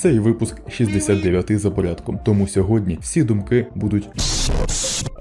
Цей випуск 69 за порядком, тому сьогодні всі думки будуть.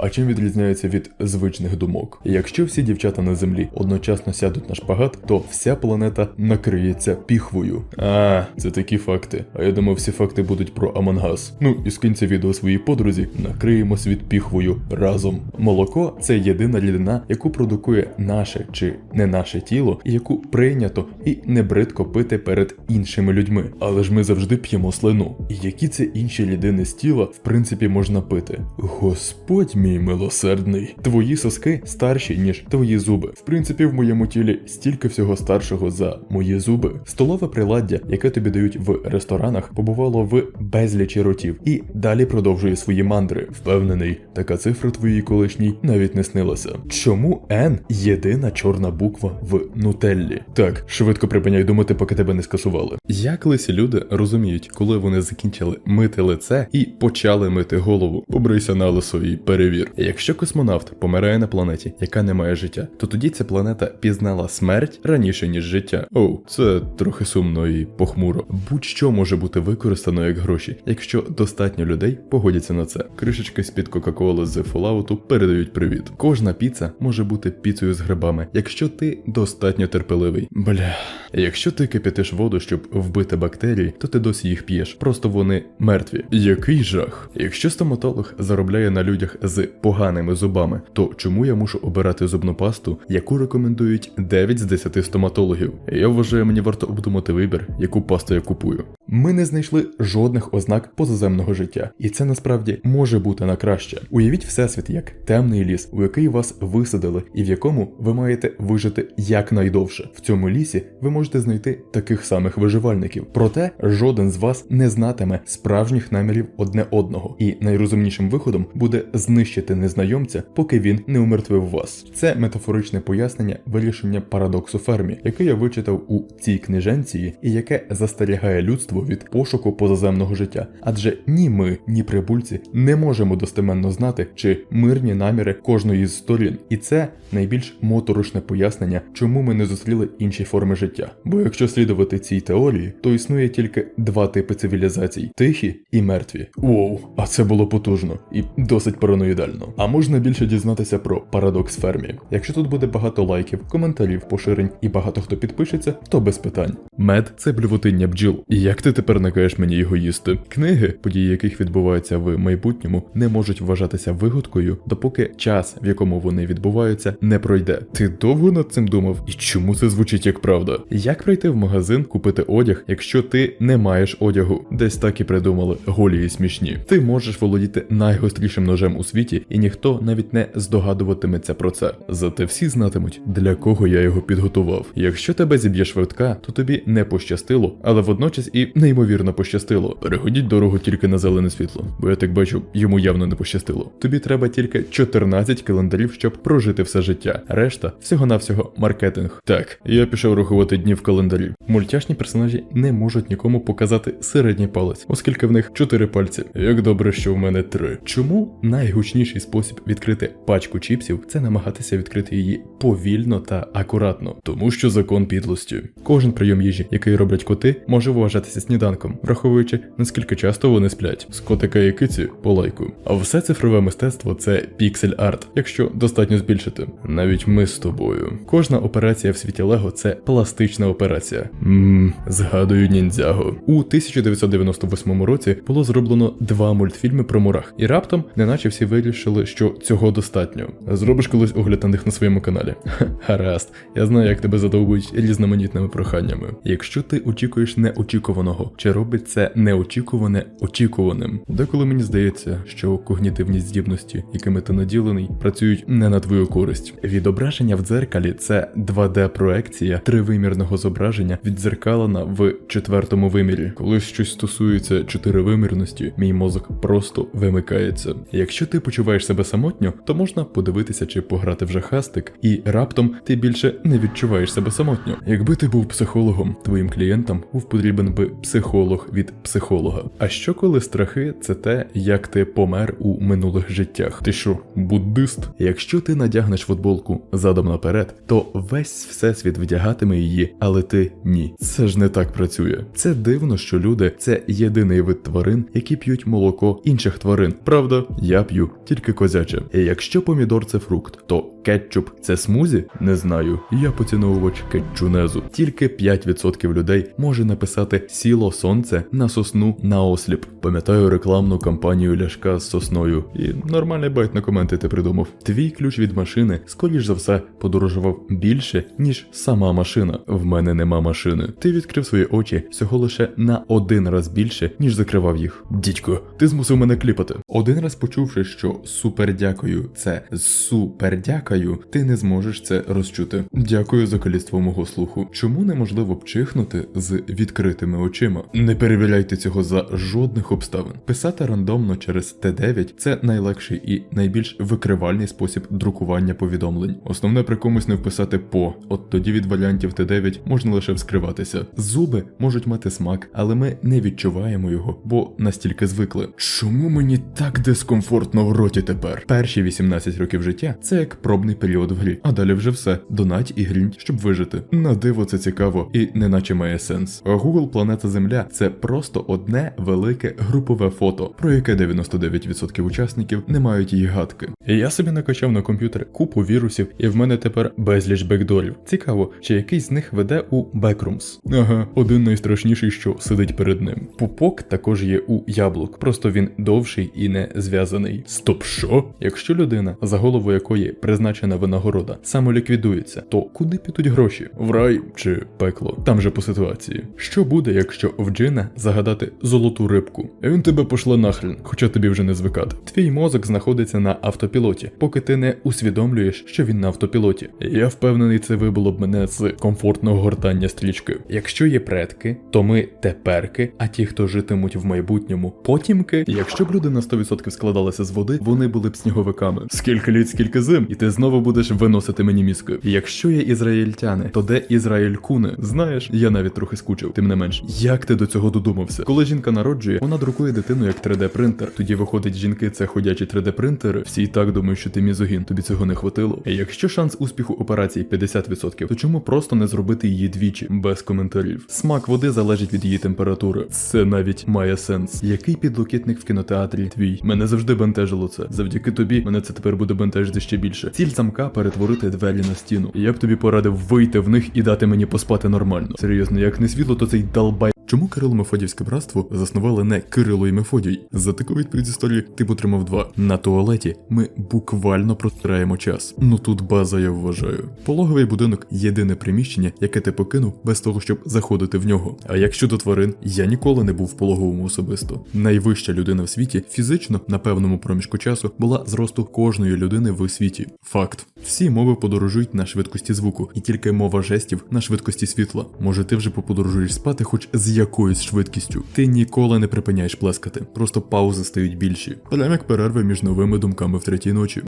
А чим відрізняється від звичних думок? Якщо всі дівчата на землі одночасно сядуть на шпагат, то вся планета накриється піхвою. А, це такі факти. А я думав, всі факти будуть про Амангас. Ну і скинь це відео своїй подрузі, накриємо світ піхвою разом. Молоко це єдина рідина, яку продукує наше чи не наше тіло, і яку прийнято і не бридко пити перед іншими людьми. Але ж ми завжди п'ємо слину. І які це інші рідини з тіла, в принципі, можна пити? Господь мій милосердний, твої соски старші, ніж твої зуби. В принципі, в моєму тілі стільки всього старшого за мої зуби. Столове приладдя, яке тобі дають в ресторанах, побувало в безлічі ротів і далі продовжує свої мандри. Впевнений, така цифра твоїй колишній навіть не снилася. Чому N єдина чорна буква в нутеллі? Так, швидко припиняй думати, поки тебе не скасували. Як лисі люди розуміють, коли вони закінчили мити лице і почали мити голову? Побрийся на лисо і перевір. Якщо космонавт помирає на планеті, яка не має життя, то тоді ця планета пізнала смерть раніше ніж життя. Оу, це трохи сумно і похмуро. Будь-що може бути використано як гроші, якщо достатньо людей погодяться на це. Кришечки з-під Кока-Коли з Fallout передають привіт. Кожна піца може бути піцею з грибами, якщо ти достатньо терпеливий. Бля. Якщо ти кипятиш воду, щоб вбити бактерії, то ти досі їх п'єш. Просто вони мертві. Який жах. Якщо стоматолог заробляє на людях з поганими зубами, то чому я мушу обирати зубну пасту, яку рекомендують 9 з 10 стоматологів? Я вважаю, мені варто обдумати вибір, яку пасту я купую. Ми не знайшли жодних ознак позаземного життя, і це насправді може бути на краще. Уявіть всесвіт як темний ліс, у який вас висадили, і в якому ви маєте вижити якнайдовше. В цьому лісі ви можете знайти таких самих виживальників. Проте жоден з вас не знатиме справжніх намірів одне одного, і найрозумнішим виходом буде знищити незнайомця, поки він не умертвив вас. Це метафоричне пояснення вирішення парадоксу фермі, яке я вичитав у цій книженції, і яке застерігає людство від пошуку позаземного життя. Адже ні ми, ні прибульці не можемо достеменно знати, чи мирні наміри кожної з сторін, і це найбільш моторошне пояснення, чому ми не зустріли інші форми життя. Бо якщо слідувати цій теорії, то існує тільки два типи цивілізацій: тихі і мертві. Воу, а це було потужно і досить параноїдально. А можна більше дізнатися про парадокс фермі. Якщо тут буде багато лайків, коментарів, поширень і багато хто підпишеться, то без питань. Мед це блювотиння бджіл. І як ти тепер накаєш мені його їсти? Книги, події яких відбуваються в майбутньому, не можуть вважатися вигадкою, допоки час, в якому вони відбуваються, не пройде. Ти довго над цим думав? І чому це звучить як правда? Як прийти в магазин купити одяг, якщо ти не маєш одягу? Десь так і придумали голі і смішні. Ти можеш володіти найгострішим ножем у світі, і ніхто навіть не здогадуватиметься про це. Зате всі знатимуть, для кого я його підготував. Якщо тебе зіб'є швидка, то тобі не пощастило, але водночас і неймовірно пощастило. Переходіть дорогу тільки на зелене світло, бо я так бачу, йому явно не пощастило. Тобі треба тільки 14 календарів, щоб прожити все життя. Решта всього-навсього маркетинг. Так, я пішов рахувати дні в календарі. Мультяшні персонажі не можуть нікому показати середній палець, оскільки в них чотири пальці. Як добре, що в мене три. Чому найгучніший спосіб відкрити пачку чіпсів це намагатися відкрити її повільно та акуратно, тому що закон підлості. Кожен прийом їжі, який роблять коти, може вважатися сніданком, враховуючи наскільки часто вони сплять. З котика і киці по лайку. А все цифрове мистецтво це піксель арт, якщо достатньо збільшити. Навіть ми з тобою. Кожна операція в світі Лего це пластична операція. Ммм, згадую ніндзяго. У 1998 році було зроблено два мультфільми про мурах, і раптом, неначе всі вирішили, що цього достатньо. Зробиш колись огляд на них на своєму каналі. Ха, Гаразд, я знаю, як тебе задовбують різноманітними проханнями. Якщо ти очікуєш неочікуваного, чи робить це неочікуване очікуваним? Деколи мені здається, що когнітивні здібності, якими ти наділений, працюють не на твою користь. Відображення в дзеркалі це 2D-проекція тривимірного зображення віддзеркалена в четвертому вимірі. Коли щось стосується чотиривимірності, мій мозок просто вимикається. Якщо ти почуваєш себе самотньо, то можна подивитися чи пограти в жахастик, і раптом ти більше не відчуваєш себе самотньо. Якби ти був психологом, твоїм клієнтам був потрібен би психолог від психолога. А що коли страхи це те, як ти помер у минулих життях? Ти що, буддист? Якщо ти надягнеш футболку задом наперед, то весь всесвіт вдягатиме її але ти ні. Це ж не так працює. Це дивно, що люди це єдиний вид тварин, які п'ють молоко інших тварин. Правда, я п'ю тільки козяче. І якщо помідор це фрукт, то кетчуп це смузі? Не знаю. Я поціновувач кетчунезу. Тільки 5% людей може написати сіло сонце на сосну на осліп. Пам'ятаю рекламну кампанію ляшка з сосною. І нормальний байт на коменти ти придумав. Твій ключ від машини, скоріш за все, подорожував більше, ніж сама машина. В мене нема машини. Ти відкрив свої очі всього лише на один раз більше, ніж закривав їх. Дідько, ти змусив мене кліпати. Один раз почувши, що супер дякую, це супер дякую, ти не зможеш це розчути. Дякую за каліцтво мого слуху. Чому неможливо б чихнути з відкритими очима? Не перевіряйте цього за жодних обставин. Писати рандомно через Т9 це найлегший і найбільш викривальний спосіб друкування повідомлень. Основне при комусь не вписати по, от тоді від варіантів Т9 можна лише вскриватися. Зуби можуть мати смак, але ми не відчуваємо його, бо настільки звикли. Чому мені так дискомфортно в роті тепер? Перші 18 років життя це як пробний період в грі, а далі вже все. Донать і грінь, щоб вижити. На диво це цікаво і неначе має сенс. Google Планета Земля це просто одне велике групове фото, про яке 99% учасників не мають її гадки. Я собі накачав на комп'ютер купу вірусів, і в мене тепер безліч бекдорів. Цікаво, чи якийсь з них веде у Backrooms. Ага, один найстрашніший, що сидить перед ним. Пупок також є у яблук, просто він довший і не зв'язаний. Стоп, що? Якщо людина, за голову якої призначена винагорода, самоліквідується, то куди підуть гроші? В рай чи пекло? Там же по ситуації. Що буде, якщо в джина загадати золоту рибку? Він тебе пошле нахрен, хоча тобі вже не звикати. Твій мозок знаходиться на автопілоті, поки ти не усвідомлюєш, що він на автопілоті. Я впевнений, це вибило б мене з комфортного гортання стрічки. Якщо є предки, то ми теперки, а ті, хто житимуть в майбутньому, потімки. Якщо б люди на 100% складалися з води, вони були б сніговиками. Скільки літ, скільки зим, і ти знову будеш виносити мені мізки. Якщо є ізраїльтяни, то де Ізраїль куни? Знаєш, я навіть трохи скучив, тим не менш. Як ти до цього додумався? Коли жінка народжує, вона друкує дитину як 3D принтер. Тоді виходить, жінки це ходячі 3D принтери. Всі і так думають, що ти мізогін, тобі цього не хватило. І якщо шанс успіху операції 50%, то чому просто не зробити її двічі без коментарів? Смак води залежить від її температури. Це навіть має сенс. Який підлокітник в кінотеатрі твій? Мене завжди бентежило це. Завдяки тобі мене це тепер буде бентежити ще більше. Ціль замка перетворити двері на стіну. Я б тобі порадив вийти в них і дати мені поспати нормально. Серйозно, як не світло, то цей долбай. Чому Кирило Мефодівське братство заснували не Кирило і Мефодій? За таку відповідь з історії ти отримав два. На туалеті ми буквально простираємо час. Ну тут база, я вважаю. Пологовий будинок єдине приміщення, яке ти покинув без того, щоб заходити в нього. А як щодо тварин, я ніколи не був в пологовому особисто. Найвища людина в світі фізично на певному проміжку часу була зросту кожної людини в світі. Факт. Всі мови подорожують на швидкості звуку, і тільки мова жестів на швидкості світла. Може, ти вже поподорожуєш спати, хоч з якоюсь швидкістю. Ти ніколи не припиняєш плескати, просто паузи стають більші. Прям як перерви між новими думками в третій ночі.